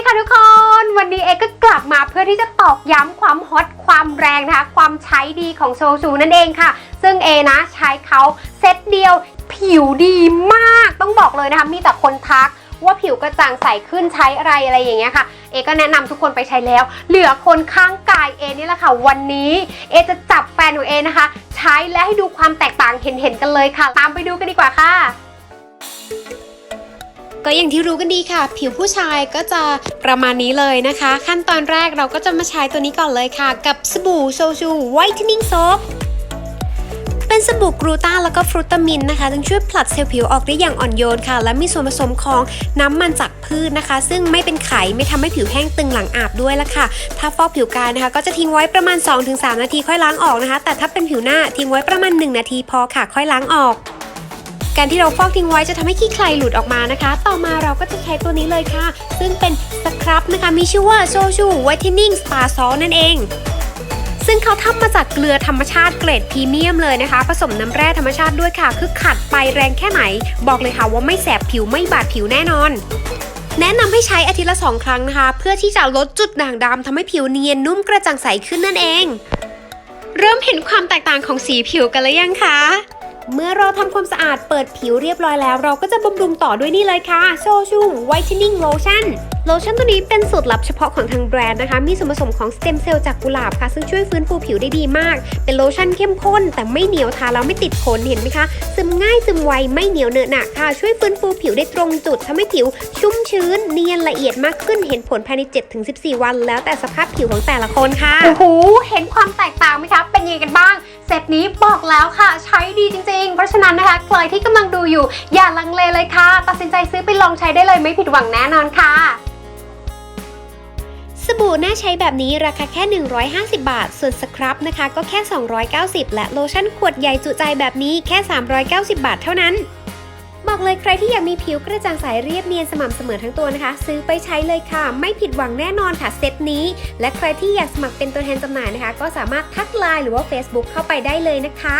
ดีค่ะทุกคน วันนี้เอกก็กลับมาเพื่อที่จะตอกย้ำความฮอตความแรงนะคะ ความใช้ดีของโชชูนั่นเองค่ะ ซึ่งเอนะใช้เขาเซตเดียว ผิวดีมากต้องบอกเลยนะคะ มีแต่คนทักว่าผิวกระจ่างใสขึ้นใช้อะไรอะไรอย่างเงี้ยค่ะ เอก็แนะนำทุกคนไปใช้แล้ว เหลือคนข้างกายเอนี่แหละค่ะ วันนี้เอจะจับแฟนของเอนะคะ ใช้และให้ดูความแตกต่างเห็นๆกันเลยค่ะ ตามไปดูกันดีกว่าค่ะ ก็อย่างที่รู้กันดีค่ะ ผิวผู้ชายก็จะประมาณนี้เลยนะคะ ขั้นตอนแรกเราก็จะมาใช้ตัวนี้ก่อนเลยค่ะ กับสบู่โชชูไวท์เทนนิ่งโซฟเป็นสบู่กลูตาแล้วก็ฟรุตามินนะคะจึงช่วยผลัดเซลล์ผิวออกได้อย่างอ่อนโยนค่ะ และมีส่วนผสมของน้ำมันจากพืชนะคะ ซึ่งไม่เป็นไขไม่ทำให้ผิวแห้งตึงหลังอาบด้วยละค่ะ ถ้าฟอกผิวกายนะคะ ก็จะทิ้งไว้ประมาณ 2-3 นาทีค่อยล้างออกนะคะ แต่ถ้าเป็นผิวหน้าทิ้งไว้ประมาณ 1 นาทีพอค่ะ ค่อยล้างออก การที่เราฟอกทิ้งไว้จะทำให้ขี้ใครหลุดออกมานะคะ ต่อมาเราก็จะใช้ตัวนี้เลยค่ะ ซึ่งเป็นสครับนะคะ มีชื่อว่าโซชูไวท์เทนนิ่งสปาซอลนั่นเองซึ่งเขาทำมาจากเกลือธรรมชาติเกรดพรีเมียมเลยนะคะ ผสมน้ำแร่ธรรมชาติด้วยค่ะ คือขัดไปแรงแค่ไหน บอกเลยค่ะว่าไม่แสบผิวไม่บาดผิวแน่นอน แนะนำให้ใช้อาทิตย์ละสองครั้งนะคะ เพื่อที่จะลดจุดด่างดำทำให้ผิวเนียนนุ่มกระจ่างใสขึ้นนั่นเอง เริ่มเห็นความแตกต่างของสีผิวกันแล้วยังคะ เมื่อเราทำความสะอาดเปิดผิวเรียบร้อยแล้ว เราก็จะบำรุงต่อด้วยนี่เลยค่ะโซชูไวท์เทนนิ่งโลชั่นโลชั่นตัวนี้เป็นสูตรลับเฉพาะของทางแบรนด์นะคะ มีส่วนผสมของสเต็มเซลล์จากกุหลาบค่ะ ซึ่งช่วยฟื้นฟูผิวได้ดีมาก เป็นโลชั่นเข้มข้น แต่ไม่เหนียวทาแล้วไม่ติดขนเห็นไหมคะ ซึมง่ายซึมไวไม่เหนียวเหนอะหนะค่ะ ช่วยฟื้นฟูผิวได้ตรงจุดทำให้ผิวชุ่มชื้น เนียนละเอียดมากขึ้น เห็นผลภายใน 7-14 วัน แล้วแต่สภาพผิวของแต่ละคนค่ะ โอ้โห เห็นความแตกต่างไหมคะ เป็นยังไงกันบ้าง เซตนี้บอกแล้วค่ะใช้ดีจริงๆ เพราะฉะนั้นนะคะ ใครที่กำลังดูอยู่ อย่าลังเลเลยค่ะ ตัดสินใจซื้อไปลองใช้ได้เลยไม่ผิดหวังแน่นอนค่ะสบู่น่าใช้แบบนี้ราคาแค่ 150 บาท ส่วนสครับนะคะ ก็แค่ 290 และโลชั่นขวดใหญ่จุใจแบบนี้แค่ 390 บาทเท่านั้น บอกเลยใครที่อยากมีผิวกระจ่างใสเรียบเนียนสม่ำเสมอทั้งตัวนะคะ ซื้อไปใช้เลยค่ะ ไม่ผิดหวังแน่นอนค่ะเซตนี้ และใครที่อยากสมัครเป็นตัวแทนจำหน่ายนะคะ ก็สามารถทักไลน์หรือว่า Facebook เข้าไปได้เลยนะคะ